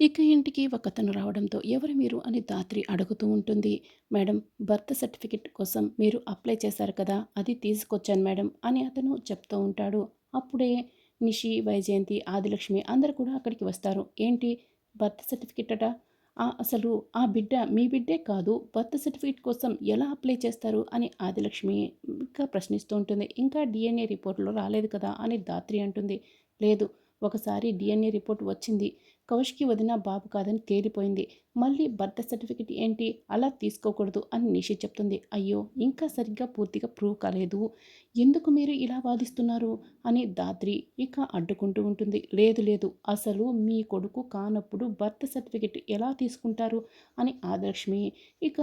ఇక ఇంటికి ఒకతను రావడంతో ఎవరు మీరు అని ధాత్రి అడుగుతూ ఉంటుంది. మేడం బర్త్ సర్టిఫికెట్ కోసం మీరు అప్లై చేశారు కదా అది తీసుకొచ్చాను మేడం అని అతను చెప్తూ ఉంటాడు. అప్పుడే నిషి వైజయంతి ఆదిలక్ష్మి అందరు కూడా అక్కడికి వస్తారు. ఏంటి? బర్త్ సర్టిఫికెట్ అట? అసలు ఆ బిడ్డ మీ బిడ్డే కాదు బర్త్ సర్టిఫికేట్ కోసం ఎలా అప్లై చేస్తారు అని ఆదిలక్ష్మి ఇంకా ప్రశ్నిస్తూ ఉంటుంది. ఇంకా డిఎన్ఏ రిపోర్ట్లో రాలేదు కదా అని ధాత్రి అంటుంది. లేదు ఒకసారి డిఎన్ఏ రిపోర్ట్ వచ్చింది. కౌష్కి వదిన బాబు కాదని తేలిపోయింది. మళ్ళీ బర్త్ సర్టిఫికెట్ ఏంటి? అలా తీసుకోకూడదు అని నిషి చెప్తుంది. అయ్యో ఇంకా సరిగ్గా పూర్తిగా ప్రూవ్ కాలేదు. ఎందుకు మీరు ఇలా వాదిస్తున్నారు? అని దాద్రి ఇక అడ్డుకుంటూ ఉంటుంది. లేదు లేదు అసలు మీ కొడుకు కానప్పుడు బర్త్ సర్టిఫికెట్ ఎలా తీసుకుంటారు? అని ఆదర్శమి ఇక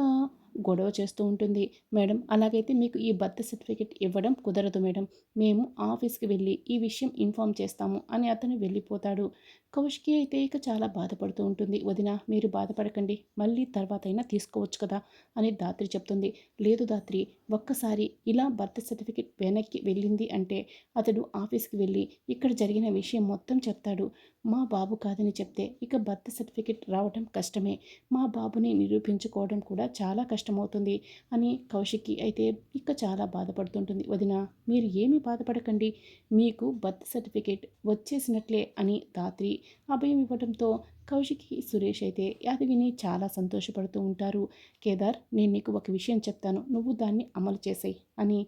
గొడవ చేస్తూ ఉంటుంది. మేడం అలాగైతే మీకు ఈ బర్త్ సర్టిఫికేట్ ఇవ్వడం కుదరదు మేడం. మేము ఆఫీస్కి వెళ్ళి ఈ విషయం ఇన్ఫామ్ చేస్తాము అని అతను వెళ్ళిపోతాడు. కౌశికి అయితే ఇక చాలా బాధపడుతూ ఉంటుంది. వదిన మీరు బాధపడకండి. మళ్ళీ తర్వాత అయినా తీసుకోవచ్చు కదా అని దాత్రి చెప్తుంది. లేదు దాత్రి ఒక్కసారి ఇలా బర్త్ సర్టిఫికేట్ వెనక్కి వెళ్ళింది అంటే అతడు ఆఫీస్కి వెళ్ళి ఇక్కడ జరిగిన విషయం మొత్తం చెప్తాడు. మా బాబు కాదని చెప్తే ఇక బర్త్ సర్టిఫికేట్ రావడం కష్టమే. మా బాబుని నిరూపించుకోవడం కూడా చాలా కష్టం. కష్టమవుతుంది అని కౌశికి అయితే ఇక చాలా బాధపడుతుంటుంది. వదిన మీరు ఏమీ బాధపడకండి. మీకు బర్త్ సర్టిఫికేట్ వచ్చేసినట్లే అని దాత్రి అభయం ఇవ్వడంతో కౌశికి సురేష్ అయితే యాదవిని చాలా సంతోషపడుతూ ఉంటారు. కేదార్ నేను నీకు ఒక విషయం చెప్తాను. నువ్వు దాన్ని అమలు చేసాయి అని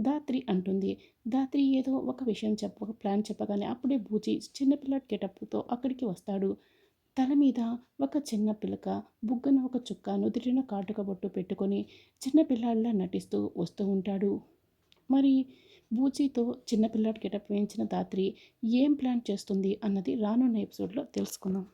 దాత్రి అంటుంది. దాత్రి ఏదో ఒక విషయం చెప్ప ప్లాన్ చెప్పగానే అప్పుడే బూచి చిన్నపిల్ల గెటప్తో అక్కడికి వస్తాడు. తల మీద ఒక చిన్న పిలక బుగ్గన ఒక చుక్క నుదిరిన కాటుక బొట్టు పెట్టుకొని చిన్నపిల్లాడిలా నటిస్తూ వస్తూ ఉంటాడు. మరి బూచీతో చిన్నపిల్లాడి గెటప్ వేయించిన దాత్రి ఏం ప్లాన్ చేస్తుంది అన్నది రానున్న ఎపిసోడ్లో తెలుసుకుందాం.